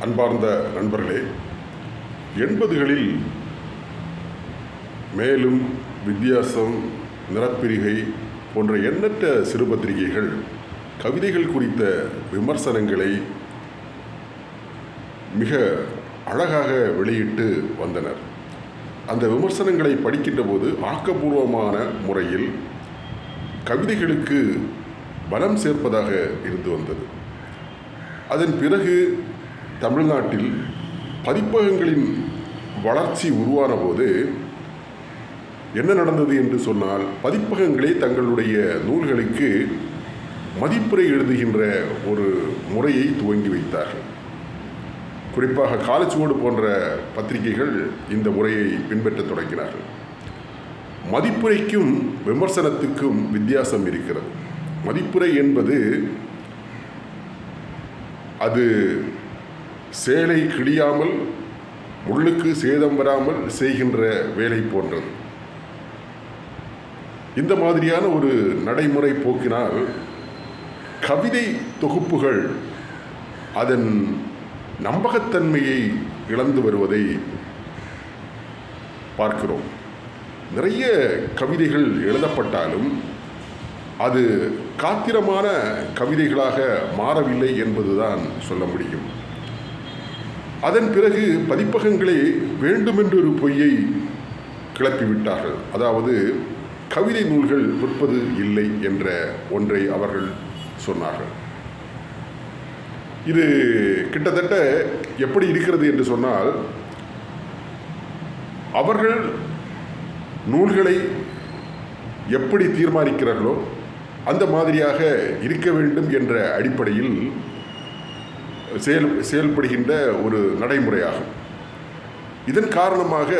அன்பார்ந்த நண்பர்களே எண்பதுகளில் மேலும் வித்தியாசம் நிறப்பிரிகை போன்ற எண்ணற்ற சிறுபத்திரிகைகள் கவிதைகள் குறித்த விமர்சனங்களை மிக அழகாக வெளியிட்டு வந்தனர். அந்த விமர்சனங்களை படிக்கின்ற போது ஆக்கப்பூர்வமான முறையில் கவிதைகளுக்கு பலம் சேர்ப்பதாக இருந்து வந்தது. அதன் பிறகு தமிழ்நாட்டில் பதிப்பகங்களின் வளர்ச்சி உருவான போது என்ன நடந்தது என்று சொன்னால் பதிப்பகங்களே தங்களுடைய நூல்களுக்கு மதிப்புரை எழுதுகின்ற ஒரு முறையை துவங்கி வைத்தார்கள். குறிப்பாக காலச்சுவடு போன்ற பத்திரிகைகள் இந்த முறையை பின்பற்றத் தொடங்கினார்கள். மதிப்புரைக்கும் விமர்சனத்துக்கும் வித்தியாசம் இருக்கிறது. மதிப்புரை என்பது அது சேலை கிழியாமல் முள்ளுக்கு சேதம் வராமல் செய்கின்ற வேலை போன்றது. இந்த மாதிரியான ஒரு நடைமுறை போக்கினால் கவிதை தொகுப்புகள் அதன் நம்பகத்தன்மையை இழந்து வருவதை பார்க்கிறோம். நிறைய கவிதைகள் எழுதப்பட்டாலும் அது காத்திரமான கவிதைகளாக மாறவில்லை என்பதுதான் சொல்ல முடியும். அதன் பிறகு பதிப்பகங்களே வேண்டுமென்றொரு பொய்யை கிளப்பிவிட்டார்கள். அதாவது கவிதை நூல்கள் விற்பது இல்லை என்ற ஒன்றை அவர்கள் சொன்னார்கள். இது கிட்டத்தட்ட எப்படி இருக்கிறது என்று சொன்னால் அவர்கள் நூல்களை எப்படி தீர்மானிக்கிறார்களோ அந்த மாதிரியாக இருக்க வேண்டும் என்ற அடிப்படையில் செயல் செயல்படுகின்ற ஒரு நடைமுறையாகும். இதன் காரணமாக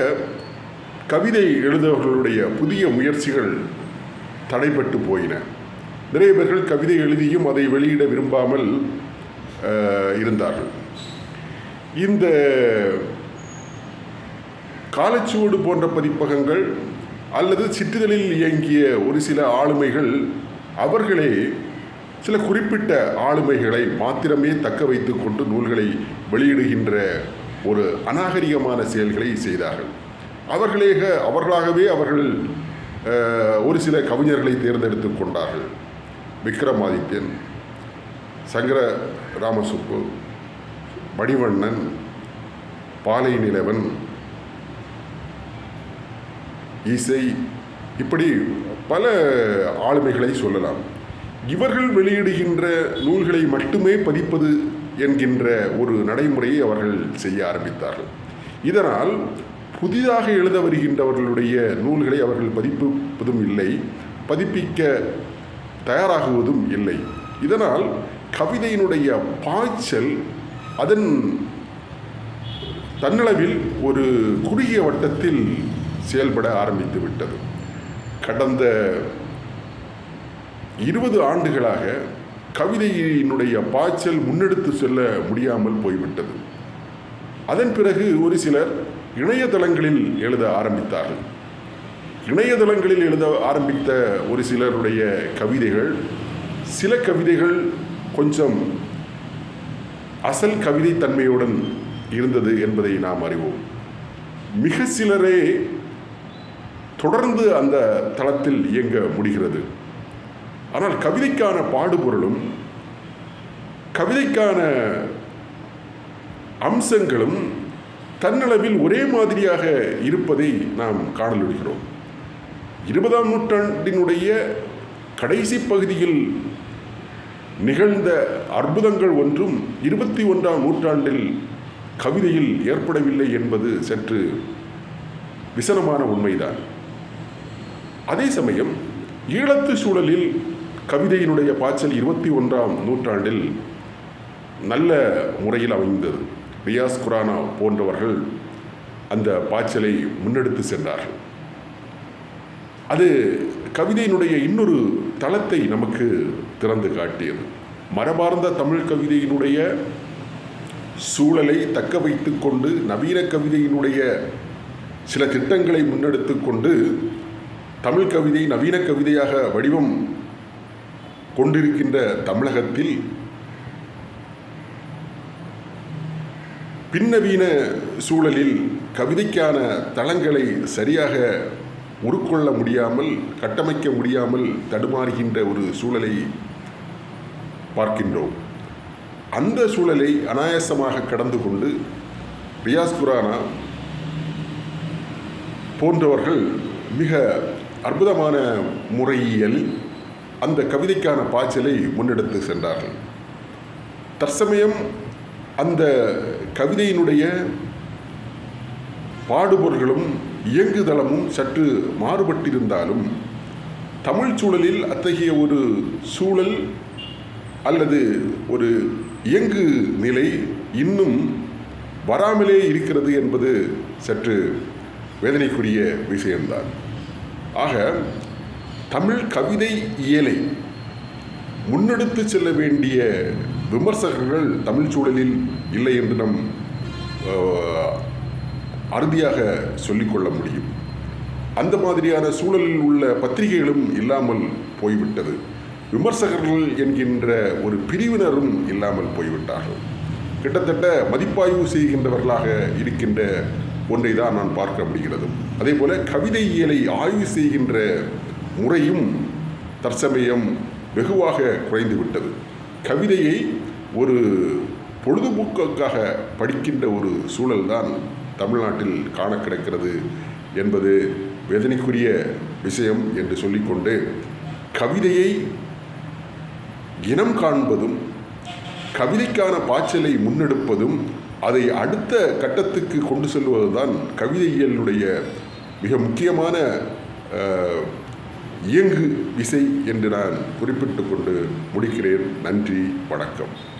கவிதை எழுதுபவர்களுடைய புதிய முயற்சிகள் தடைப்பட்டு போயின. நிறைய பேர்கள் கவிதை எழுதியும் அதை வெளியிட விரும்பாமல் இருந்தார்கள். இந்த காலச்சுவடு போன்ற பதிப்பகங்கள் அல்லது சிற்றிதழில் இயங்கிய ஒரு சில ஆளுமைகள் அவர்களே சில குறிப்பிட்ட ஆளுமைகளை மாத்திரமே தக்க வைத்து கொண்டு நூல்களை வெளியிடுகின்ற ஒரு அநாகரிகமான செயல்களை செய்தார்கள். அவர்களே அவர்களாகவே அவர்கள் ஒரு சில கவிஞர்களை தேர்ந்தெடுத்து கொண்டார்கள். விக்ரமாதித்யன் சங்கர ராமசுப்பு மணிவண்ணன் பாலை நிலவன் இசை இப்படி பல ஆளுமைகளை சொல்லலாம். இவர்கள் வெளியிடுகின்ற நூல்களை மட்டுமே பதிப்பது என்கின்ற ஒரு நடைமுறையை அவர்கள் செய்ய ஆரம்பித்தார்கள். இதனால் புதிதாக எழுத வருகின்றவர்களுடைய நூல்களை அவர்கள் பதிப்பிப்பதும் இல்லை பதிப்பிக்க தயாராகுவதும் இல்லை. இதனால் கவிதையினுடைய பாய்ச்சல் அதன் தன்னளவில் ஒரு குறுகிய வட்டத்தில் செயல்பட ஆரம்பித்து விட்டது. கடந்த இருபது ஆண்டுகளாக கவிதையினுடைய பாய்ச்சல் முன்னெடுத்து செல்ல முடியாமல் போய்விட்டது. அதன் பிறகு ஒரு சிலர் இணையதளங்களில் எழுத ஆரம்பித்தார்கள். இணையதளங்களில் எழுத ஆரம்பித்த ஒரு சிலருடைய கவிதைகள் சில கவிதைகள் கொஞ்சம் அசல் கவிதை தன்மையுடன் இருந்தது என்பதை நாம் அறிவோம். மிக சிலரே தொடர்ந்து அந்த தளத்தில் இயங்க முடிகிறது. ஆனால் கவிதைக்கான பாடுபொருளும் கவிதைக்கான அம்சங்களும் தன்னளவில் ஒரே மாதிரியாக இருப்பதை நாம் காணலுகிறோம் இருபதாம் நூற்றாண்டினுடைய கடைசி பகுதியில் நிகழ்ந்த அற்புதங்கள் ஒன்றும் இருபத்தி ஒன்றாம் நூற்றாண்டில் கவிதையில் ஏற்படவில்லை என்பது சற்று விசனமான உண்மைதான். அதே சமயம் ஈழத்து சூழலில் கவிதையினுடைய பாய்ச்சல் இருபத்தி ஒன்றாம் நூற்றாண்டில் நல்ல முறையில் அமைந்தது. ரியாஸ் குரானா போன்றவர்கள் அந்த பாய்ச்சலை முன்னெடுத்து சென்றார்கள். அது கவிதையினுடைய இன்னொரு தளத்தை நமக்கு திறந்து காட்டியது. மரபார்ந்த தமிழ் கவிதையினுடைய சூழலை தக்க வைத்து கொண்டு நவீன கவிதையினுடைய சில திட்டங்களை முன்னெடுத்து கொண்டு தமிழ் கவிதை நவீன கவிதையாக வடிவம் கொண்டிருக்கின்ற தமிழகத்தில் பின்னவீன சூழலில் கவிதைக்கான தளங்களை சரியாக உருக்கொள்ள முடியாமல் கட்டமைக்க முடியாமல் தடுமாறுகின்ற ஒரு சூழலை பார்க்கின்றோம். அந்த சூழலை அனாயாசமாக கடந்து கொண்டு ரியாஸ் குரானா போன்றவர்கள் மிக அற்புதமான முறையியல் அந்த கவிதைக்கான பாய்ச்சலை முன்னெடுத்து சென்றார்கள். தற்சமயம் அந்த கவிதையினுடைய பாடுபொருள்களும் இயங்குதளமும் சற்று மாறுபட்டிருந்தாலும் தமிழ் சூழலில் அத்தகைய ஒரு சூழல் அல்லது ஒரு இயங்கு நிலை இன்னும் வராமலே இருக்கிறது என்பது சற்று வேதனைக்குரிய விஷயம்தான். ஆக தமிழ் கவிதை இயலை. முன்னெடுத்து செல்ல வேண்டிய விமர்சகர்கள் தமிழ் சூழலில் இல்லை என்று நம் அறுதியாக சொல்லிக்கொள்ள முடியும். அந்த மாதிரியான சூழலில் உள்ள பத்திரிகைகளும் இல்லாமல் போய்விட்டது. விமர்சகர்கள் என்கின்ற ஒரு பிரிவினரும் இல்லாமல் போய்விட்டார்கள். கிட்டத்தட்ட மதிப்பாய்வு செய்கின்றவர்களாக இருக்கின்ற ஒன்றை தான் நான் பார்க்க முடிகிறது. அதே போல் கவிதை இயலை ஆய்வு செய்கின்ற முறையும் தற்சமயம் வெகுவாக குறைந்துவிட்டது. கவிதையை ஒரு பொழுதுபோக்குக்காக படிக்கின்ற ஒரு சூழல்தான் தமிழ்நாட்டில் காண கிடைக்கிறது என்பது வேதனைக்குரிய விஷயம் என்று சொல்லிக்கொண்டு கவிதையை இனம் காண்பதும் கவிதைக்கான பாய்ச்சலை முன்னெடுப்பதும் அதை அடுத்த கட்டத்துக்கு கொண்டு செல்வதுதான் கவிதையியலுடைய மிக முக்கியமான இயங்கு விசை என்று நான் குறிப்பிட்டு கொண்டு முடிக்கிறேன். நன்றி வணக்கம்.